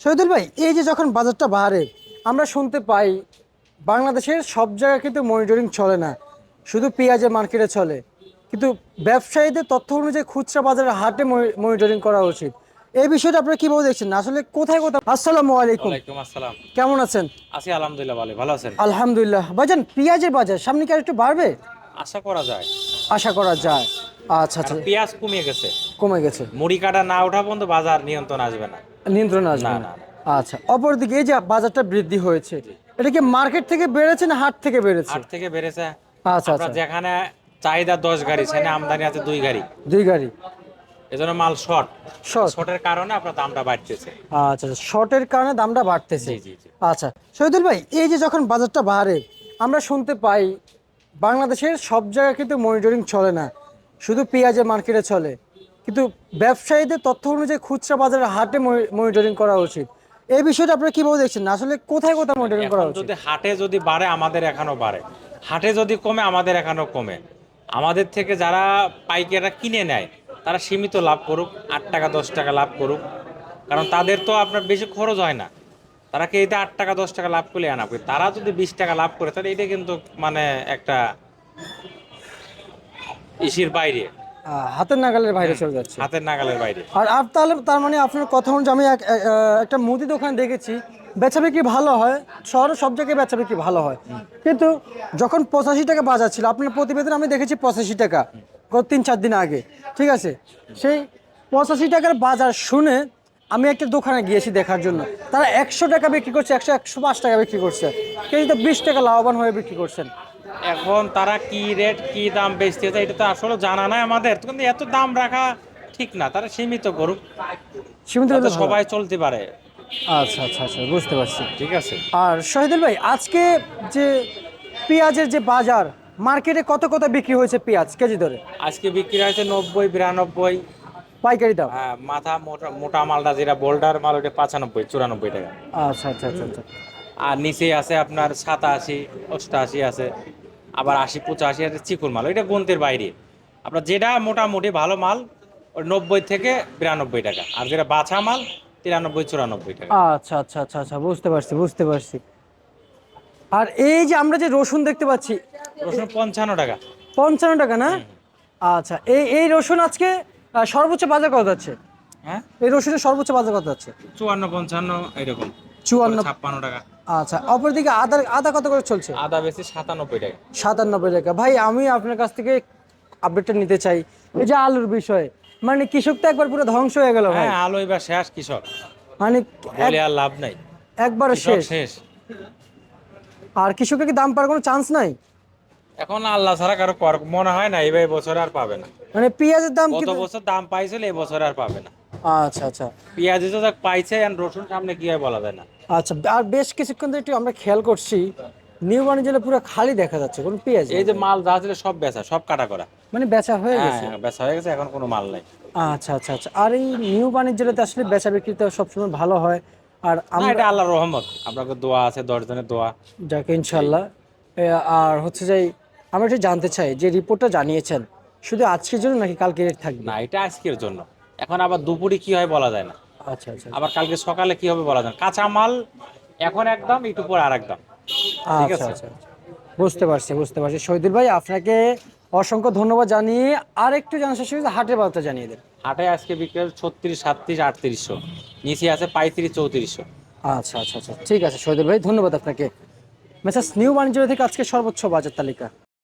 শহীদুল ভাই এই যে যখন বাজারটা বাড়ে আমরা শুনতে পাই বাংলাদেশের সব জায়গায় কিন্তু মনিটরিং চলে না। শুধু পেঁয়াজের মার্কেটে চলে। কিন্তু ব্যবসায়ীদের তথ্য অনুযায়ী খুচরা বাজারের হাটে মনিটরিং করা উচিত। এই বিষয়টা আপনারা কীভাবে দেখছেন? আসলে কোথায় কোথায় আসসালামু আলাইকুম। ওয়ালাইকুম আসসালাম। কেমন আছেন? আছি আলহামদুলিল্লাহ ভালো ভালো আছেন? আলহামদুলিল্লাহ। ভাইজান পেঁয়াজের বাজার সামনে কি আর একটু বাড়বে? আশা করা যায়। আশা করা যায়। আচ্ছা আচ্ছা। পেঁয়াজ কমে গেছে। কমে গেছে। মুড়ি কাটা না ওঠা পর্যন্ত বাজার নিয়ন্ত্রণ আসবে না। নিয়ন্ত্রণ আসবে না, আচ্ছা অপরদিকে এই যে বাজারটা বৃদ্ধি হয়েছে এটা কি মার্কেট থেকে বেড়েছে না হাট থেকে বেড়েছে? হাট থেকে বেড়েছে। আচ্ছা আচ্ছা। যেখানে চাহিদা দশ গাড়ি সেখানে আমদানি আছে দুই গাড়ি। দুই গাড়ি। এজন্য মাল শর্ট। শর্ট। শর্টের কারণে আপনার দামটা বাড়তেছে। আচ্ছা শর্টের কারণে দামটা বাড়তেছে। জি জি জি। আচ্ছা শহীদুল ভাই এই যে যখন বাজারটা বাড়ে আমরা শুনতে পাই বাংলাদেশের সব জায়গায় কিন্তু মনিটরিং চলে না। শুধু পেঁয়াজের মার্কেটে চলে। কিন্তু ব্যবসায়ীদের তথ্য অনুযায়ী খুচরা বাজারের হাটে মনিটরিং করা উচিত। এই বিষয়টা আপনারা কীভাবে দেখছেন? আসলে কোথায় কোথায় মনিটরিং করা উচিত? যদি হাটে যদি বাড়ে আমাদের এখানেও বাড়ে। হাটে যদি কমে আমাদের এখানেও কমে। আমাদের থেকে যারা পাইকাররা কিনে নেয় তারা সীমিত লাভ করুক আট টাকা দশ টাকা লাভ করুক। কারণ তাদের তো আপনার বেশি খরচ হয় না। তারা কি এটা আট টাকা দশ টাকা লাভ করলে আনা তারা যদি বিশ টাকা লাভ করে তাহলে এটা কিন্তু মানে একটা ইসির বাইরে। হাতের নাগালের বাইরে চলে যাচ্ছে। হাতের নাগালের বাইরে। আর আর তাহলে তার মানে আপনার কথা অনুযায়ী আমি একটা মুদি দোকান দেখেছি বেচা বিক্রি ভালো হয় শহরে সব জায়গায় বেচা বিক্রি ভালো হয়। কিন্তু যখন পঁচাশি টাকা বাজার ছিল আপনার প্রতিবেদন আমি দেখেছি পঁচাশি টাকা গত তিন চার দিন আগে ঠিক আছে? সেই পঁচাশি টাকার বাজার শুনে আমি একটা দোকানে গিয়েছি দেখার জন্য। তারা একশো টাকা বিক্রি করছে একশো একশো পাঁচ টাকা বিক্রি করছে। কেজিতে বিশ টাকা লাভবান হয়ে বিক্রি করছেন। এখন তারা কি রেট কি দাম বেচতেছে এটা তো আসলে জানা নাই আমাদের। কিন্তু এত দাম রাখা ঠিক না তারা সীমিত করুক সীমিত। সবাই চলতে পারে। আচ্ছা আচ্ছা আচ্ছা বুঝতে পারছি। ঠিক আছে। আর শহীদুল ভাই আজকে যে পেঁয়াজের যে বাজার মার্কেটে কত কত বিক্রি হয়েছে পেঁয়াজ কেজি ধরে আজকে বিক্রি হয়েছে নব্বই বিরানব্বই। পাইকারি দাম? হ্যাঁ, মাথা মোটা মোটা মালটা যেটা বোল্ডার মাল ওটা পাঁচানব্বই চুরানব্বই টাকা। আচ্ছা আচ্ছা আচ্ছা আচ্ছা। আর নিচে আছে আপনার সাতাশি অষ্টাশি আছে। আবার আশি পঁচাশি আছে চিকুর মাল ওইটা গন্তের বাইরে। আপনার যেটা মোটামুটি ভালো মাল ওই নব্বই থেকে বিরানব্বই টাকা। আর যেটা বাছা মাল তিরানব্বই চুরানব্বই টাকা। আচ্ছা আচ্ছা আচ্ছা আচ্ছা বুঝতে পারছি বুঝতে পারছি। আর এই যে আমরা যে রসুন দেখতে পাচ্ছি রসুন পঞ্চান্ন টাকা। পঞ্চান্ন টাকা না? আচ্ছা এই এই রসুন আজকে সর্বোচ্চ বাজার কত যাচ্ছে? হ্যাঁ? এই রসুনের সর্বোচ্চ বাজার কত যাচ্ছে? চুয়ান্ন পঞ্চান্ন এরকম। চুয়ান্ন। ছাপ্পান্ন টাকা। আচ্ছা অপরদিকে আদা আদা কত করে চলছে? আদা বেশি সাতানব্বই টাকা। সাতানব্বই টাকা। ভাই আমি আপনার কাছ থেকে আপডেটটা নিতে চাই। এই যে আলুর বিষয়ে মানে কৃষক তো একবার পুরো ধ্বংস হয়ে গেল ভাই। হ্যাঁ আলো এবার শেষ কৃষক। মানে বলে আর লাভ নাই। একবারে শেষ। শেষ। আর কৃষকের কি দাম পাওয়ার কোনো চান্স নাই? এখন আল্লাহ ছাড়া কারও মনে হয় না এবার বছর আর পাবে না। মানে পেঁয়াজের দাম কি গত বছর দাম পাইছিল এই বছর আর পাবে না। আচ্ছা আচ্ছা। পেঁয়াজ তো পাইছে আর রসুন সামনে কি হয় বলা যায় না। আচ্ছা আর বেশ কিছুক্ষণ ধরে একটু আমরা খেয়াল করছি নিউ বাণিজ্যে পুরো খালি দেখা যাচ্ছে কোনো পেঁয়াজ এই যে মাল যা ছিল সব বেচা সব কাটা করা মানে বেচা হয়ে হ্যাঁ গেছে? হ্যাঁ, বেচা হয়ে গেছে এখন কোনো মাল নাই। আচ্ছা আচ্ছা আচ্ছা আর এই নিউ বাণিজ্যতে আসলে বেচা বিক্রিটা সবসময় ভালো হয় আর আমরা এটা আল্লাহর রহমত আপনাকে দোয়া আছে দশ জনের দোয়া। যাকে ইনশাল্লাহ। আর হচ্ছে যে আমরা একটু জানতে চাই যে রিপোর্টটা জানিয়েছেন শুধু আজকের জন্য নাকি কালকে রেট থাকবে? না এটা আজকের জন্য। এখন আবার দুপুরে কি হয় বলা যায় না। আচ্ছা আচ্ছা। আবার কালকে সকালে কি হবে বলা যায় কাঁচা মাল এখন একদম একটু পর আর একদম। ঠিক আচ্ছা আছে। আচ্ছা আচ্ছা। বুঝতে পারছি বুঝতে পারছি। শহীদুল ভাই আপনাকে অসংখ্য ধন্যবাদ জানিয়ে আর একটু জানার শেষ হয়েছে হাটের বার্তা জানিয়ে দেন। হাটে আজকে বিকেল ছত্রিশ সাতত্রিশ আটত্রিশশো। নিচে আছে পঁয়ত্রিশ চৌত্রিশশো। আচ্ছা আচ্ছা আচ্ছা। ঠিক আছে শহীদুল ভাই ধন্যবাদ আপনাকে। মেসাজ নিউ বাণিজ্য থেকে আজকে সর্বোচ্চ বাজার তালিকা।